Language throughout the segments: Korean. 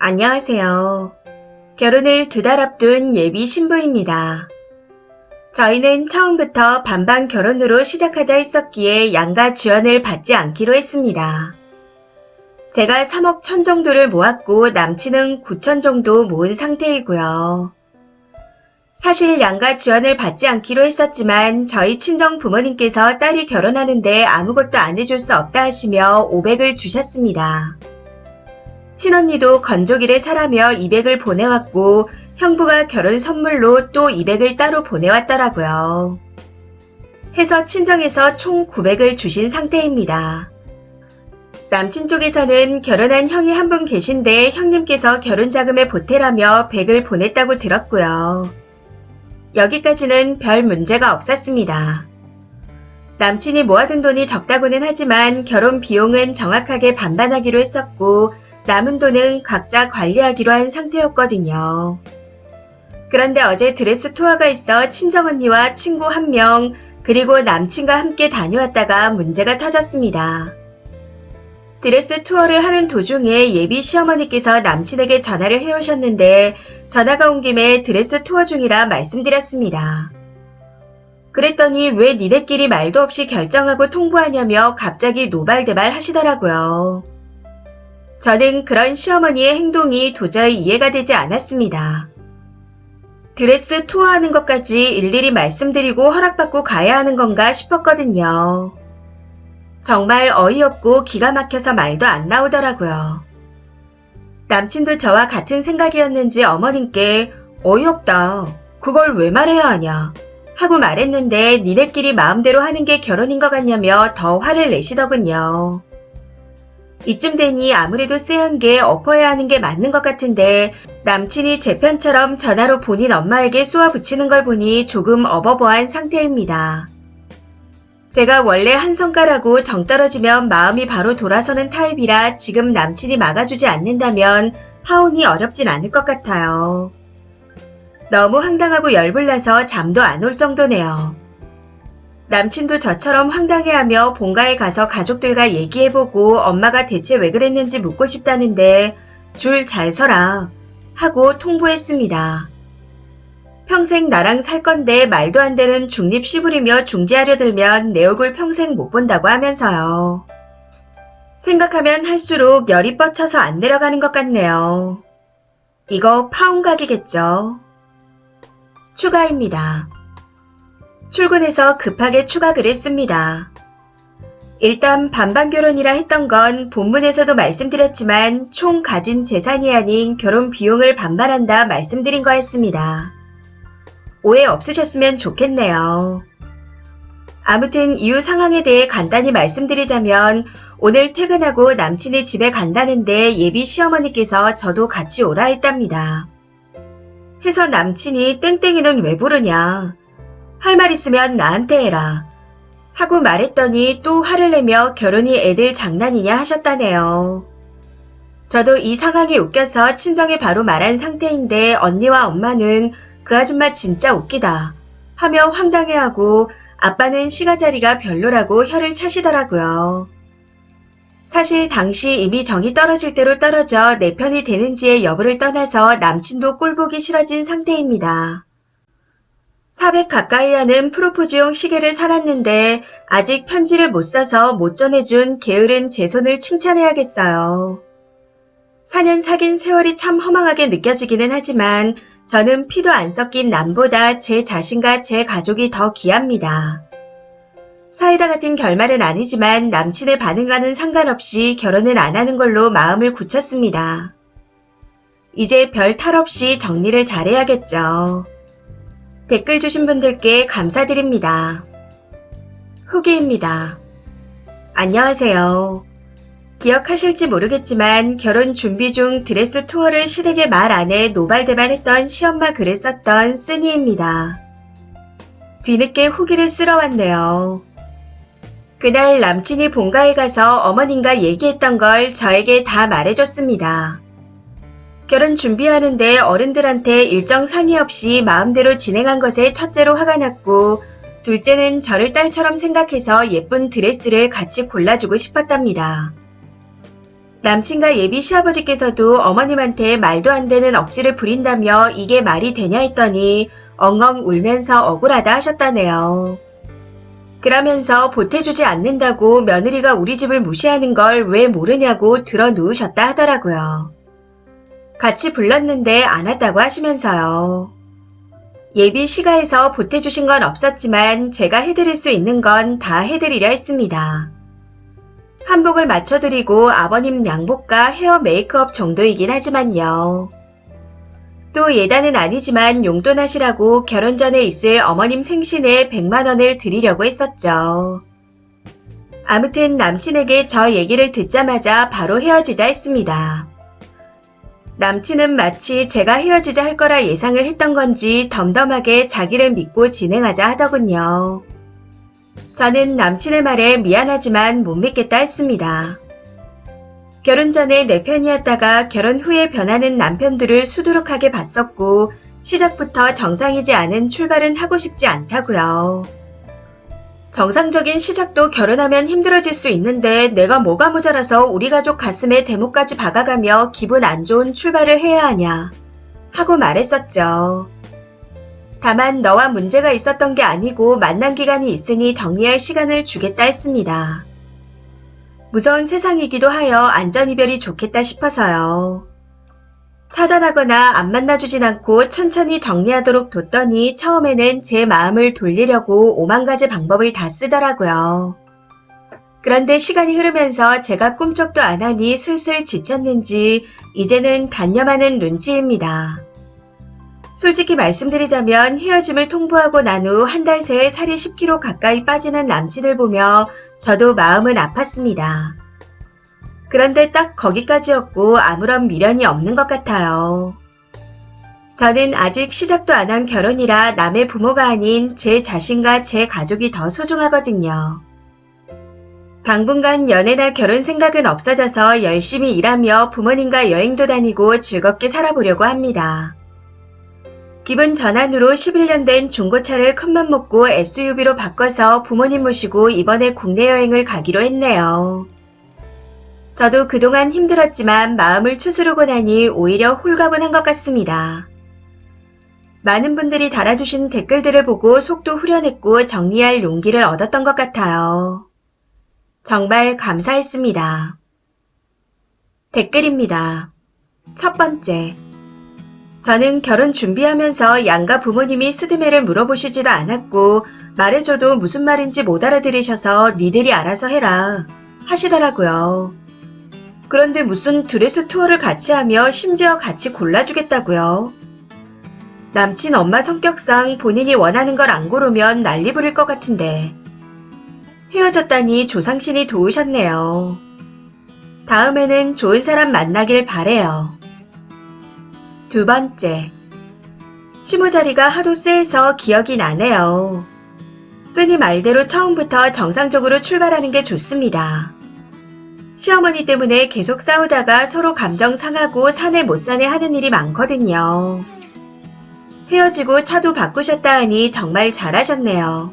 안녕하세요. 결혼을 두 달 앞둔 예비 신부입니다. 저희는 처음부터 반반 결혼으로 시작하자 했었기에 양가 지원을 받지 않기로 했습니다. 제가 3억 천 정도를 모았고 남친은 9천 정도 모은 상태이고요. 사실 양가 지원을 받지 않기로 했었지만 저희 친정 부모님께서 딸이 결혼하는데 아무것도 안 해줄 수 없다 하시며 500을 주셨습니다. 친언니도 건조기를 사라며 200을 보내왔고 형부가 결혼 선물로 또 200을 따로 보내왔더라고요. 해서 친정에서 총 900을 주신 상태입니다. 남친 쪽에서는 결혼한 형이 한 분 계신데 형님께서 결혼 자금에 보태라며 100을 보냈다고 들었고요. 여기까지는 별 문제가 없었습니다. 남친이 모아둔 돈이 적다고는 하지만 결혼 비용은 정확하게 반반하기로 했었고 남은 돈은 각자 관리하기로 한 상태였거든요. 그런데 어제 드레스 투어가 있어 친정언니와 친구 한 명, 그리고 남친과 함께 다녀왔다가 문제가 터졌습니다. 드레스 투어를 하는 도중에 예비 시어머니께서 남친에게 전화를 해오셨는데 전화가 온 김에 드레스 투어 중이라 말씀드렸습니다. 그랬더니 왜 니네끼리 말도 없이 결정하고 통보하냐며 갑자기 노발대발 하시더라고요. 저는 그런 시어머니의 행동이 도저히 이해가 되지 않았습니다. 드레스 투어하는 것까지 일일이 말씀드리고 허락받고 가야 하는 건가 싶었거든요. 정말 어이없고 기가 막혀서 말도 안 나오더라고요. 남친도 저와 같은 생각이었는지 어머님께 어이없다. 그걸 왜 말해야 하냐. 하고 말했는데 니네끼리 마음대로 하는 게 결혼인 것 같냐며 더 화를 내시더군요. 이쯤 되니 아무래도 쎄한 게 엎어야 하는 게 맞는 것 같은데 남친이 제 편처럼 전화로 본인 엄마에게 쏘아 붙이는 걸 보니 조금 어버버한 상태입니다. 제가 원래 한 성가라고 정 떨어지면 마음이 바로 돌아서는 타입이라 지금 남친이 막아주지 않는다면 하온이 어렵진 않을 것 같아요. 너무 황당하고 열불나서 잠도 안 올 정도네요. 남친도 저처럼 황당해하며 본가에 가서 가족들과 얘기해보고 엄마가 대체 왜 그랬는지 묻고 싶다는데 줄 잘 서라 하고 통보했습니다. 평생 나랑 살 건데 말도 안 되는 중립 시부리며 중지하려 들면 내 얼굴 평생 못 본다고 하면서요. 생각하면 할수록 열이 뻗쳐서 안 내려가는 것 같네요. 이거 파운각이겠죠. 추가입니다. 출근해서 급하게 추가 글을 씁니다. 일단 반반 결혼이라 했던 건 본문에서도 말씀드렸지만 총 가진 재산이 아닌 결혼 비용을 반반한다 말씀드린 거였습니다. 오해 없으셨으면 좋겠네요. 아무튼 이후 상황에 대해 간단히 말씀드리자면 오늘 퇴근하고 남친이 집에 간다는데 예비 시어머니께서 저도 같이 오라 했답니다. 해서 남친이 땡땡이는 왜 부르냐. 할 말 있으면 나한테 해라. 하고 말했더니 또 화를 내며 결혼이 애들 장난이냐 하셨다네요. 저도 이 상황이 웃겨서 친정에 바로 말한 상태인데 언니와 엄마는 그 아줌마 진짜 웃기다 하며 황당해하고 아빠는 시가 자리가 별로라고 혀를 차시더라고요. 사실 당시 이미 정이 떨어질 대로 떨어져 내 편이 되는지의 여부를 떠나서 남친도 꼴보기 싫어진 상태입니다. 400 가까이 하는 프로포즈용 시계를 사놨는데 아직 편지를 못 써서 못 전해준 게으른 제 손을 칭찬해야겠어요. 4년 사귄 세월이 참 허망하게 느껴지기는 하지만 저는 피도 안 섞인 남보다 제 자신과 제 가족이 더 귀합니다. 사이다 같은 결말은 아니지만 남친의 반응과는 상관없이 결혼은 안 하는 걸로 마음을 굳혔습니다. 이제 별 탈 없이 정리를 잘해야겠죠. 댓글 주신 분들께 감사드립니다. 후기입니다. 안녕하세요. 기억하실지 모르겠지만 결혼 준비 중 드레스 투어를 시댁에 말안해 노발대발했던 시엄마 글을 썼던 쓰니입니다. 뒤늦게 후기를 쓸어 왔네요. 그날 남친이 본가에 가서 어머님과 얘기했던 걸 저에게 다 말해줬습니다. 결혼 준비하는데 어른들한테 일정 상의 없이 마음대로 진행한 것에 첫째로 화가 났고, 둘째는 저를 딸처럼 생각해서 예쁜 드레스를 같이 골라주고 싶었답니다. 남친과 예비 시아버지께서도 어머님한테 말도 안 되는 억지를 부린다며 이게 말이 되냐 했더니 엉엉 울면서 억울하다 하셨다네요. 그러면서 보태주지 않는다고 며느리가 우리 집을 무시하는 걸 왜 모르냐고 들어 누우셨다 하더라고요. 같이 불렀는데 안 왔다고 하시면서요. 예비 시가에서 보태주신 건 없었지만 제가 해드릴 수 있는 건 다 해드리려 했습니다. 한복을 맞춰드리고 아버님 양복과 헤어 메이크업 정도이긴 하지만요. 또 예단은 아니지만 용돈하시라고 결혼 전에 있을 어머님 생신에 100만원을 드리려고 했었죠. 아무튼 남친에게 저 얘기를 듣자마자 바로 헤어지자 했습니다. 남친은 마치 제가 헤어지자 할 거라 예상을 했던 건지 덤덤하게 자기를 믿고 진행하자 하더군요. 저는 남친의 말에 미안하지만 못 믿겠다 했습니다. 결혼 전에 내 편이었다가 결혼 후에 변하는 남편들을 수두룩하게 봤었고 시작부터 정상이지 않은 출발은 하고 싶지 않다고요. 정상적인 시작도 결혼하면 힘들어질 수 있는데 내가 뭐가 모자라서 우리 가족 가슴에 대목까지 박아가며 기분 안 좋은 출발을 해야 하냐 하고 말했었죠. 다만 너와 문제가 있었던 게 아니고 만난 기간이 있으니 정리할 시간을 주겠다 했습니다. 무서운 세상이기도 하여 안전이별이 좋겠다 싶어서요. 차단하거나 안 만나주진 않고 천천히 정리하도록 뒀더니 처음에는 제 마음을 돌리려고 오만 가지 방법을 다 쓰더라고요. 그런데 시간이 흐르면서 제가 꿈쩍도 안 하니 슬슬 지쳤는지 이제는 단념하는 눈치입니다. 솔직히 말씀드리자면 헤어짐을 통보하고 난 후 한 달 새에 살이 10kg 가까이 빠지는 남친을 보며 저도 마음은 아팠습니다. 그런데 딱 거기까지였고 아무런 미련이 없는 것 같아요. 저는 아직 시작도 안 한 결혼이라 남의 부모가 아닌 제 자신과 제 가족이 더 소중하거든요. 당분간 연애나 결혼 생각은 없어져서 열심히 일하며 부모님과 여행도 다니고 즐겁게 살아보려고 합니다. 기분 전환으로 11년 된 중고차를 큰맘 먹고 SUV로 바꿔서 부모님 모시고 이번에 국내 여행을 가기로 했네요. 저도 그동안 힘들었지만 마음을 추스르고 나니 오히려 홀가분한 것 같습니다. 많은 분들이 달아주신 댓글들을 보고 속도 후련했고 정리할 용기를 얻었던 것 같아요. 정말 감사했습니다. 댓글입니다. 첫 번째. 저는 결혼 준비하면서 양가 부모님이 스드메를 물어보시지도 않았고 말해줘도 무슨 말인지 못 알아들으셔서 니들이 알아서 해라 하시더라고요. 그런데 무슨 드레스 투어를 같이 하며 심지어 같이 골라주겠다고요. 남친 엄마 성격상 본인이 원하는 걸 안 고르면 난리 부릴 것 같은데. 헤어졌다니 조상신이 도우셨네요. 다음에는 좋은 사람 만나길 바래요. 두 번째. 시모 자리가 하도 쎄해서 기억이 나네요. 쓰니 말대로 처음부터 정상적으로 출발하는 게 좋습니다. 시어머니 때문에 계속 싸우다가 서로 감정 상하고 사내 못 사내 하는 일이 많거든요. 헤어지고 차도 바꾸셨다 하니 정말 잘하셨네요.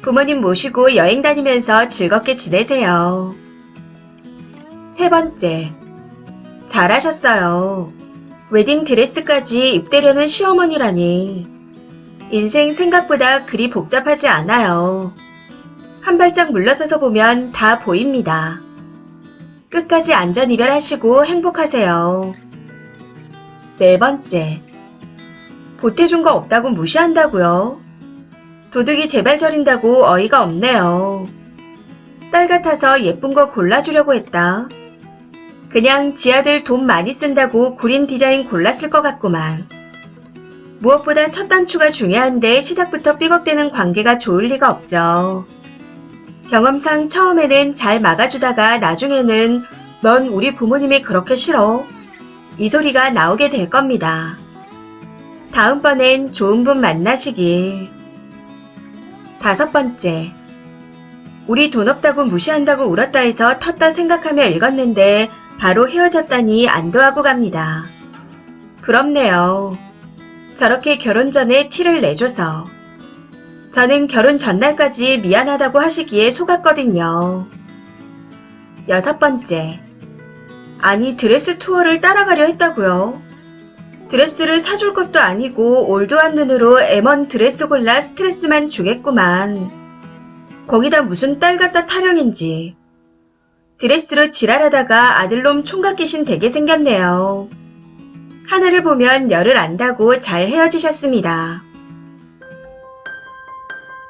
부모님 모시고 여행 다니면서 즐겁게 지내세요. 세 번째. 잘하셨어요. 웨딩 드레스까지 입대려는 시어머니라니. 인생 생각보다 그리 복잡하지 않아요. 한 발짝 물러서서 보면 다 보입니다. 끝까지 안전 이별하시고 행복하세요. 네 번째. 보태준 거 없다고 무시한다고요? 도둑이 제발 저린다고 어이가 없네요. 딸 같아서 예쁜 거 골라주려고 했다. 그냥 지 아들 돈 많이 쓴다고 구린 디자인 골랐을 것 같구만. 무엇보다 첫 단추가 중요한데 시작부터 삐걱대는 관계가 좋을 리가 없죠. 경험상 처음에는 잘 막아주다가 나중에는 넌 우리 부모님이 그렇게 싫어. 이 소리가 나오게 될 겁니다. 다음번엔 좋은 분 만나시길. 다섯 번째. 우리 돈 없다고 무시한다고 울었다 해서 텄다 생각하며 읽었는데 바로 헤어졌다니 안도하고 갑니다. 부럽네요. 저렇게 결혼 전에 티를 내줘서. 저는 결혼 전날까지 미안하다고 하시기에 속았거든요. 여섯 번째. 아니, 드레스 투어를 따라가려 했다고요. 드레스를 사줄 것도 아니고 올드한 눈으로 M1 드레스 골라 스트레스만 주겠구만. 거기다 무슨 딸 같다 타령인지. 드레스로 지랄하다가 아들놈 총각 귀신 되게 생겼네요. 하늘을 보면 열을 안다고 잘 헤어지셨습니다.